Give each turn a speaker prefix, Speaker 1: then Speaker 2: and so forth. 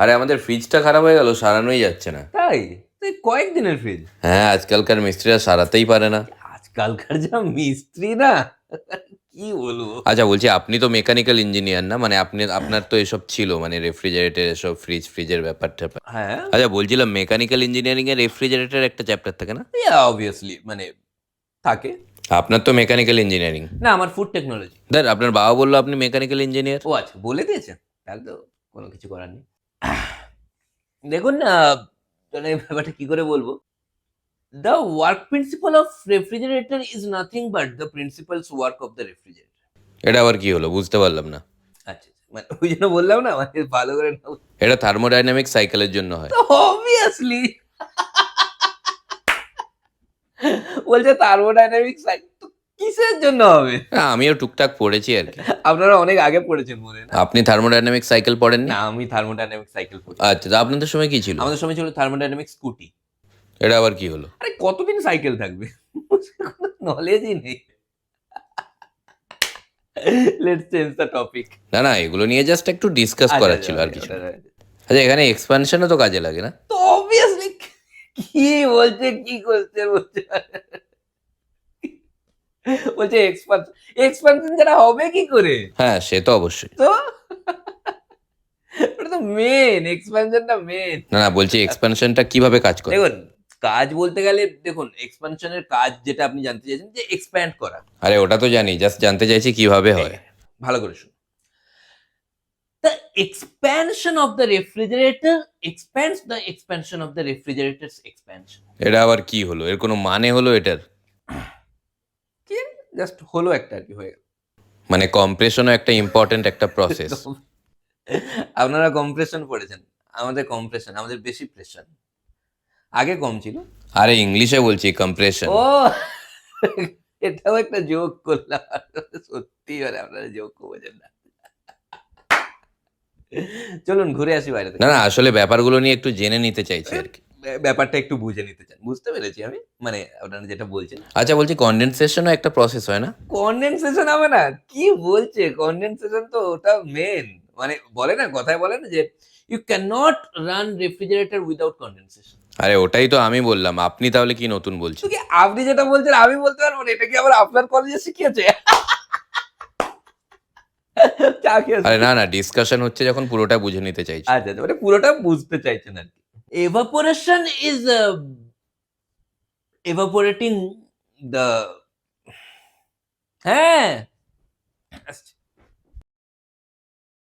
Speaker 1: আরে আমাদের ফ্রিজটা খারাপ হয়ে গেল সারানোই যাচ্ছে না।
Speaker 2: তাই? তুই কয়েকদিনের ফ্রিজ
Speaker 1: হ্যাঁ আজকালকার মিস্ত্রিরা সারাতেই পারে না।
Speaker 2: আজকালকার যা মিস্ত্রি না কি বলব?
Speaker 1: আচ্ছা বলছি আপনি তো মেকানিক্যাল ইঞ্জিনিয়ার না মানে আপনি আপনার তো এসব ছিল মানে রেফ্রিজারেটর এসব ফ্রিজ ফ্রিজের ব্যাপার ট্যাপার।
Speaker 2: হ্যাঁ।
Speaker 1: আচ্ছা বলছিলাম মেকানিক্যাল ইঞ্জিনিয়ারিং এর রেফ্রিজারেটর একটা চ্যাপ্টার থাকে না?
Speaker 2: অবভিয়াসলি মানে থাকে।
Speaker 1: আপনার তো মেকানিক্যাল ইঞ্জিনিয়ারিং
Speaker 2: না আমার ফুড টেকনোলজি
Speaker 1: দেখ আপনার বাবা বলল আপনি মেকানিক্যাল ইঞ্জিনিয়ার
Speaker 2: ও আচ্ছা বলে দিয়েছেন তাহলে তো কোনো কিছু করার নেই। দেখুন না মানে ব্যাপারটা কি করে বলব? The work principle of refrigerator is nothing but the principles work of the refrigerator
Speaker 1: এটা আবার কি হলো? বুঝতে পারলাম না।
Speaker 2: আচ্ছা আচ্ছা। মানে ওই জন্য বললাম না মানে ভালো করে না
Speaker 1: এটা থার্মোডাইনামিক সাইকেলের জন্য হয়।
Speaker 2: অবভিয়াসলি বলছে থার্মোডাইনামিক সাইকেল কিসের জন্য হবে?
Speaker 1: আমিও টুকটাক পড়েছি আর কি।
Speaker 2: আপনারা অনেক আগে পড়েছেন মনে না?
Speaker 1: আপনি থার্মোডাইনামিক সাইকেল পড়েন
Speaker 2: না আমি থার্মোডাইনামিক সাইকেল পড়ি।
Speaker 1: আচ্ছা তা আপনাদের সময় কি ছিল?
Speaker 2: আমাদের সময় ছিল থার্মোডাইনামিক স্কুটি
Speaker 1: এটা আবার কি হলো?
Speaker 2: আরে কতদিন সাইকেল থাকবে? নলেজই নেই। লেটস চেঞ্জ দ্য টপিক
Speaker 1: না না এগুলো নিয়ে জাস্ট একটু ডিসকাস
Speaker 2: আচ্ছা,
Speaker 1: করার ছিল আর কিছু না। আচ্ছা এখানে এক্সপানশনও তো কাজে লাগে না?
Speaker 2: তো অবভিয়াসলি কি বলছে কি করছে বলছে। বলছে এক্সপানশন এক্সপানশন ছাড়া হবে কি করে?
Speaker 1: হ্যাঁ সে তো অবশ্যই।
Speaker 2: তো? ওটা তো মেন এক্সপানশনটা মেন
Speaker 1: না না বলছি এক্সপানশনটা কীভাবে কাজ করে?
Speaker 2: দেখুন কাজ বলতে গেলে দেখুন এক্সপানশনের কাজ যেটা আপনি জানতে চাইছেন যে এক্সপ্যান্ড করা।
Speaker 1: আরে ওটা তো জানি জাস্ট জানতে চাইছি কীভাবে হয়
Speaker 2: ভালো করে শুনুন। The expansion of the refrigerator expands the expansion of the refrigerator's expansion.
Speaker 1: এটা আবার কি হলো? এর কোনো মানে হলো এটার?
Speaker 2: জাস্ট হলো একটা আর কি হয়ে গেল।
Speaker 1: মানে কম্প্রেশনও একটা ইম্পর্টেন্ট একটা প্রসেস
Speaker 2: আপনারা কম্প্রেশন পড়েছেন আমাদের কম্প্রেশন আমাদের বেশি প্রেশার আগে কম ছিল।
Speaker 1: আরে ইংলিশে বলছি কম্প্রেশন
Speaker 2: ও এটাও একটা যোগ করলাম। সত্যি মানে আপনারা যোগ বোঝেন না। চলুন ঘুরে আসি বাইরে
Speaker 1: না না আসলে ব্যাপারগুলো নিয়ে একটু জেনে নিতে চাইছি আর কি।
Speaker 2: ব্যাপারটা একটু বুঝে নিতে চান। বুঝতে পেরেছি আমি? মানে আপনারা যেটা বলছেন।
Speaker 1: আচ্ছা বলছি কন্ডেনসেশনও একটা প্রসেস হয় না?
Speaker 2: কন্ডেনসেশন হবে না? কি বলছে? কনডেনসেশন তো ওটা মেন মানে বলে না কথায় বলে না যে you can not run refrigerator without condensation
Speaker 1: আরে ওটাই তো আমি বললাম। আপনি তাহলে কি নতুন বলছেন?
Speaker 2: কি আপনি যেটা বলছেন আমি বলতে পারব না? এটা কি আবার আপনার কলেজে শিখিয়েছে?
Speaker 1: আরে না না ডিসকাশন হচ্ছে যখন পুরোটা বুঝে নিতে চাইছি।
Speaker 2: আচ্ছা আচ্ছা, মানে পুরোটা বুঝতে চাইছেন আর কি। এভাপোরেশন ইজ এভাপোরেটিং দ্য হ্যাঁ আসছে।